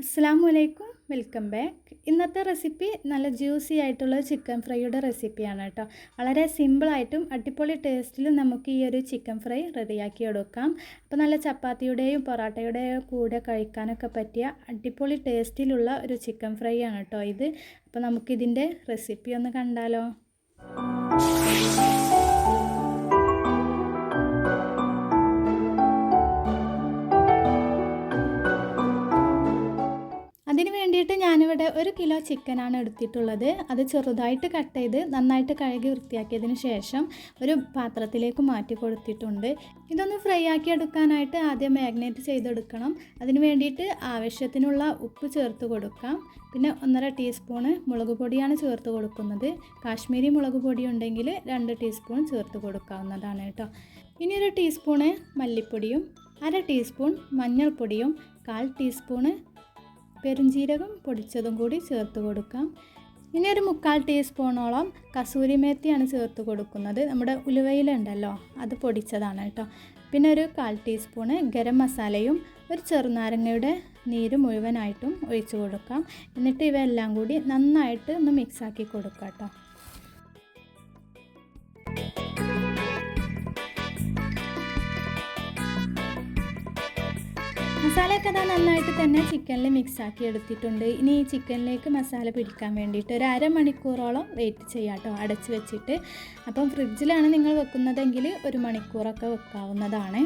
അസ്സാം വലൈക്കും welcome back. ഇന്നത്തെ റെസിപ്പി നല്ല ജ്യൂസി ആയിട്ടുള്ള ചിക്കൻ ഫ്രൈയുടെ റെസിപ്പിയാണ് കേട്ടോ. വളരെ സിമ്പിളായിട്ടും അടിപൊളി ടേസ്റ്റിലും നമുക്ക് ഈ ഒരു ചിക്കൻ ഫ്രൈ റെഡിയാക്കി എടുക്കാം. അപ്പോൾ നല്ല ചപ്പാത്തിയുടെയും പൊറോട്ടയുടെയും കൂടെ കഴിക്കാനൊക്കെ പറ്റിയ അടിപൊളി ടേസ്റ്റിലുള്ള ഒരു ചിക്കൻ ഫ്രൈ ആണ് കേട്ടോ ഇത്. അപ്പോൾ നമുക്കിതിന്റെ റെസിപ്പി ഒന്ന് കണ്ടാലോ? ചിക്കനാണ് എടുത്തിട്ടുള്ളത്. അത് ചെറുതായിട്ട് കട്ട് ചെയ്ത് നന്നായിട്ട് കഴുകി വൃത്തിയാക്കിയതിന് ശേഷം ഒരു പാത്രത്തിലേക്ക് മാറ്റി കൊടുത്തിട്ടുണ്ട്. ഇതൊന്ന് ഫ്രൈ ആക്കി എടുക്കാനായിട്ട് ആദ്യം മാഗ്നേറ്റ് ചെയ്തെടുക്കണം. അതിന് വേണ്ടിയിട്ട് ആവശ്യത്തിനുള്ള ഉപ്പ് ചേർത്ത് കൊടുക്കാം. പിന്നെ ഒന്നര ടീസ്പൂണ് മുളക് പൊടിയാണ് ചേർത്ത് കൊടുക്കുന്നത്. കാശ്മീരി മുളക് പൊടി ഉണ്ടെങ്കിൽ രണ്ട് ടീസ്പൂൺ ചേർത്ത് കൊടുക്കാവുന്നതാണ് കേട്ടോ. ഇനി ഒരു ടീസ്പൂണ് മല്ലിപ്പൊടിയും അര ടീസ്പൂൺ മഞ്ഞൾപ്പൊടിയും കാൽ ടീസ്പൂണ് പെരുംജീരകം പൊടിച്ചതും കൂടി ചേർത്ത് കൊടുക്കാം. ഇനി ഒരു മുക്കാൽ ടീസ്പൂണോളം കസൂരി മേത്തിയാണ് ചേർത്ത് കൊടുക്കുന്നത്. നമ്മുടെ ഉലുവയിലുണ്ടല്ലോ അത് പൊടിച്ചതാണ് കേട്ടോ. പിന്നെ ഒരു കാൽ ടീസ്പൂണ് ഗരം മസാലയും ഒരു ചെറുനാരങ്ങയുടെ നീര് മുഴുവനായിട്ടും ഒഴിച്ചു കൊടുക്കാം. എന്നിട്ട് ഇവയെല്ലാം കൂടി നന്നായിട്ട് ഒന്ന് മിക്സാക്കി കൊടുക്കാം കേട്ടോ. മസാലയൊക്കെ അതാ നന്നായിട്ട് തന്നെ ചിക്കനിൽ മിക്സാക്കി എടുത്തിട്ടുണ്ട്. ഇനി ഈ ചിക്കനിലേക്ക് മസാല പിടിക്കാൻ വേണ്ടിയിട്ട് ഒരു അരമണിക്കൂറോളം വെയിറ്റ് ചെയ്യാം കേട്ടോ അടച്ച് വെച്ചിട്ട്. അപ്പം ഫ്രിഡ്ജിലാണ് നിങ്ങൾ വെക്കുന്നതെങ്കിൽ ഒരു മണിക്കൂറൊക്കെ വെക്കാവുന്നതാണ്.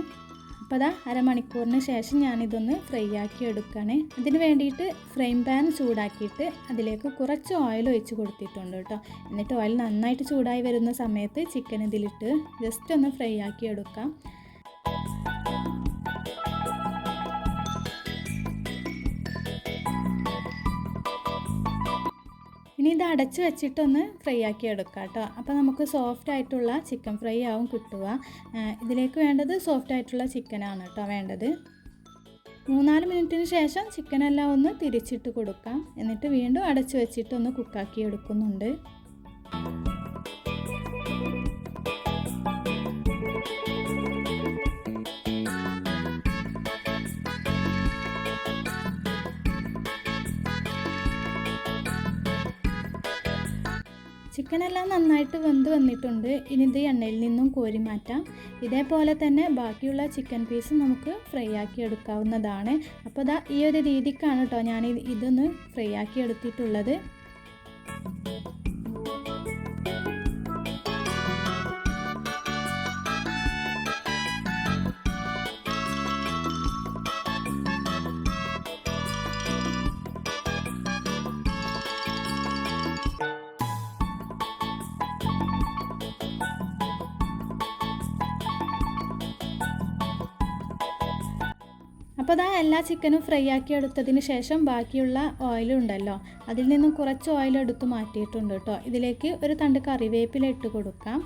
അപ്പോൾ അതാ അരമണിക്കൂറിന് ശേഷം ഞാനിതൊന്ന് ഫ്രൈ ആക്കി എടുക്കുകയാണ് ഇതിന് വേണ്ടിയിട്ട് ഫ്രെയിം പാൻ ചൂടാക്കിയിട്ട് അതിലേക്ക് കുറച്ച് ഓയിൽ ഒഴിച്ച് കൊടുത്തിട്ടുണ്ട് കേട്ടോ എന്നിട്ട് ഓയിൽ നന്നായിട്ട് ചൂടായി വരുന്ന സമയത്ത് ചിക്കൻ ഇതിലിട്ട് ജസ്റ്റ് ഒന്ന് ഫ്രൈ ആക്കി എടുക്കാം. ഇനി ഇത് അടച്ച് വെച്ചിട്ടൊന്ന് ഫ്രൈ ആക്കി എടുക്കാം കേട്ടോ. അപ്പോൾ നമുക്ക് സോഫ്റ്റ് ആയിട്ടുള്ള ചിക്കൻ ഫ്രൈ ആവും കിട്ടുക. ഇതിലേക്ക് വേണ്ടത് സോഫ്റ്റ് ആയിട്ടുള്ള ചിക്കനാണ് കേട്ടോ വേണ്ടത്. മൂന്നാൽ മിനിറ്റിന് ശേഷം ചിക്കനെല്ലാം ഒന്ന് തിരിച്ചിട്ട് കൊടുക്കാം. എന്നിട്ട് വീണ്ടും അടച്ച് വെച്ചിട്ട് ഒന്ന് കുക്കാക്കി എടുക്കുന്നുണ്ട്. ചിക്കനെല്ലാം നന്നായിട്ട് വെന്ത് വന്നിട്ടുണ്ട്. ഇനി ഇത് എണ്ണയിൽ നിന്നും കോരി മാറ്റാം. ഇതേപോലെ തന്നെ ബാക്കിയുള്ള ചിക്കൻ പീസ് നമുക്ക് ഫ്രൈ ആക്കി എടുക്കാവുന്നതാണ്. അപ്പോൾ ഇതാ ഈ ഒരു രീതിക്കാണ് കേട്ടോ ഞാൻ ഇതൊന്ന് ഫ്രൈ ആക്കി എടുത്തിട്ടുള്ളത്. അപ്പോൾ അതാ എല്ലാ ചിക്കനും ഫ്രൈ ആക്കി എടുത്തതിന് ശേഷം ബാക്കിയുള്ള ഓയിലുണ്ടല്ലോ അതിൽ നിന്നും കുറച്ച് ഓയിൽ എടുത്ത് മാറ്റിയിട്ടുണ്ട് കേട്ടോ. ഇതിലേക്ക് ഒരു തണ്ട് കറിവേപ്പില ഇട്ട് കൊടുക്കാം.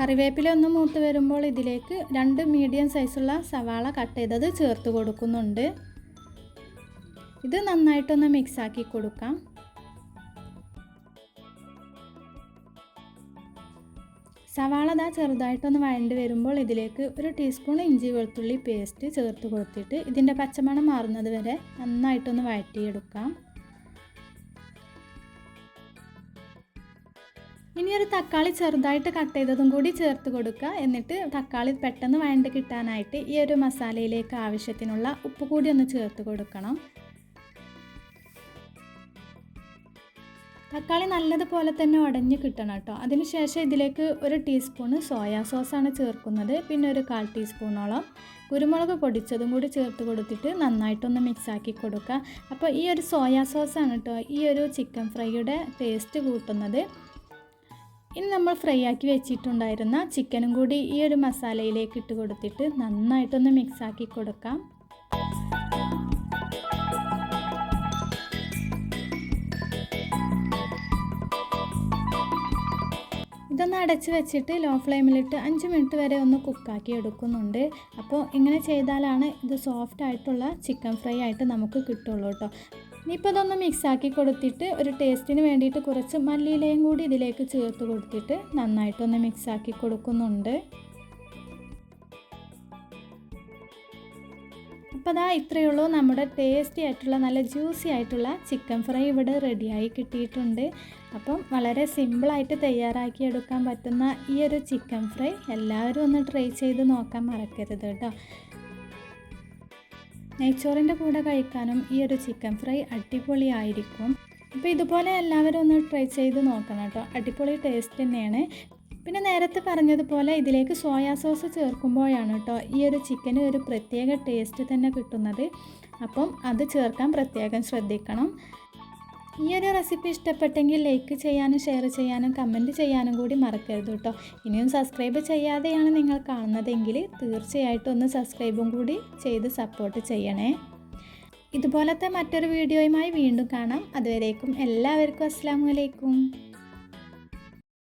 കറിവേപ്പില ഒന്ന് മൂത്ത് വരുമ്പോൾ ഇതിലേക്ക് രണ്ട് മീഡിയം സൈസുള്ള സവാള കട്ട് ചെയ്തത് ചേർത്ത് കൊടുക്കുന്നുണ്ട്. ഇത് നന്നായിട്ടൊന്ന് മിക്സാക്കി കൊടുക്കാം. സവാള ദാ ചെറുതായിട്ടൊന്ന് വഴണ്ട് വരുമ്പോൾ ഇതിലേക്ക് ഒരു ടീസ്പൂൺ ഇഞ്ചി വെളുത്തുള്ളി പേസ്റ്റ് ചേർത്ത് കൊടുത്തിട്ട് ഇതിന്റെ പച്ചമണം മാറുന്നത് വരെ നന്നായിട്ടൊന്ന് വഴറ്റിയെടുക്കാം. ഇനി ഒരു തക്കാളി ചെറുതായിട്ട് കട്ട് ചെയ്തതും കൂടി ചേർത്ത് കൊടുക്കുക. എന്നിട്ട് തക്കാളി പെട്ടെന്ന് വഴണ്ട് കിട്ടാനായിട്ട് ഈ ഒരു മസാലയിലേക്ക് ആവശ്യത്തിനുള്ള ഉപ്പ് കൂടി ഒന്ന് ചേർത്ത് കൊടുക്കണം. തക്കാളി നല്ലതുപോലെ തന്നെ ഉടഞ്ഞ് കിട്ടണം കേട്ടോ. അതിനുശേഷം ഇതിലേക്ക് ഒരു ടീസ്പൂണ് സോയാ സോസാണ് ചേർക്കുന്നത്. പിന്നെ ഒരു കാൽ ടീസ്പൂണോളം കുരുമുളക് പൊടിച്ചതും കൂടി ചേർത്ത് കൊടുത്തിട്ട് നന്നായിട്ടൊന്ന് മിക്സാക്കി കൊടുക്കുക. അപ്പോൾ ഈ ഒരു സോയാ സോസാണ് കേട്ടോ ഈ ഒരു ചിക്കൻ ഫ്രൈയുടെ ടേസ്റ്റ് കൂട്ടുന്നത്. ഇനി നമ്മൾ ഫ്രൈ ആക്കി വെച്ചിട്ടുണ്ടായിരുന്ന ചിക്കനും കൂടി ഈ ഒരു മസാലയിലേക്ക് ഇട്ട് കൊടുത്തിട്ട് നന്നായിട്ടൊന്ന് മിക്സാക്കി കൊടുക്കാം. ഇതൊന്ന് അടച്ച് വെച്ചിട്ട് ലോ ഫ്ലെയിമിലിട്ട് അഞ്ച് മിനിറ്റ് വരെ ഒന്ന് കുക്കാക്കി എടുക്കുന്നുണ്ട്. അപ്പോൾ ഇങ്ങനെ ചെയ്താലാണ് ഇത് സോഫ്റ്റ് ആയിട്ടുള്ള ചിക്കൻ ഫ്രൈ ആയിട്ട് നമുക്ക് കിട്ടുള്ളൂ കേട്ടോ ഇനിയിപ്പോൾ ഇതൊന്ന് മിക്സാക്കി കൊടുത്തിട്ട് ഒരു ടേസ്റ്റിന് വേണ്ടിയിട്ട് കുറച്ച് മല്ലിയിലയും കൂടി ഇതിലേക്ക് ചേർത്ത് കൊടുത്തിട്ട് നന്നായിട്ടൊന്ന് മിക്സാക്കി കൊടുക്കുന്നുണ്ട്. അപ്പോൾ അതാ ഇത്രയേ ഉള്ളൂ. നമ്മുടെ ടേസ്റ്റി ആയിട്ടുള്ള നല്ല ജ്യൂസി ആയിട്ടുള്ള ചിക്കൻ ഫ്രൈ ഇവിടെ റെഡിയായി കിട്ടിയിട്ടുണ്ട്. അപ്പം വളരെ സിമ്പിളായിട്ട് തയ്യാറാക്കി എടുക്കാൻ പറ്റുന്ന ഈ ഒരു ചിക്കൻ ഫ്രൈ എല്ലാവരും ഒന്ന് ട്രൈ ചെയ്ത് നോക്കാൻ മറക്കരുത് കേട്ടോ. നെയ്ച്ചോറിന്റെ കൂടെ കഴിക്കാനും ഈ ഒരു ചിക്കൻ ഫ്രൈ അടിപൊളിയായിരിക്കും അപ്പോൾ ഇതുപോലെ എല്ലാവരും ഒന്ന് ട്രൈ ചെയ്ത് നോക്കണം കേട്ടോ. അടിപൊളി ടേസ്റ്റ് തന്നെയാണ്. പിന്നെ നേരത്തെ പറഞ്ഞതുപോലെ ഇതിലേക്ക് സോയാ സോസ് ചേർക്കുമ്പോഴാണ് കേട്ടോ ഈ ഒരു ചിക്കന് ഒരു പ്രത്യേക ടേസ്റ്റ് തന്നെ കിട്ടുന്നത്. അപ്പം അത് ചേർക്കാൻ പ്രത്യേകം ശ്രദ്ധിക്കണം. ഈ ഒരു റെസിപ്പി ഇഷ്ടപ്പെട്ടെങ്കിൽ ലൈക്ക് ചെയ്യാനും ഷെയർ ചെയ്യാനും കമന്റ് ചെയ്യാനും കൂടി മറക്കരുത് കേട്ടോ. ഇനിയും സബ്സ്ക്രൈബ് ചെയ്യാതെയാണ് നിങ്ങൾ കാണുന്നതെങ്കിൽ തീർച്ചയായിട്ടും ഒന്ന് സബ്സ്ക്രൈബും കൂടി ചെയ്ത് സപ്പോർട്ട് ചെയ്യണേ. ഇതുപോലത്തെ മറ്റൊരു വീഡിയോയുമായി വീണ്ടും കാണാം. അതുവരേക്കും എല്ലാവർക്കും അസ്സാം വലൈക്കും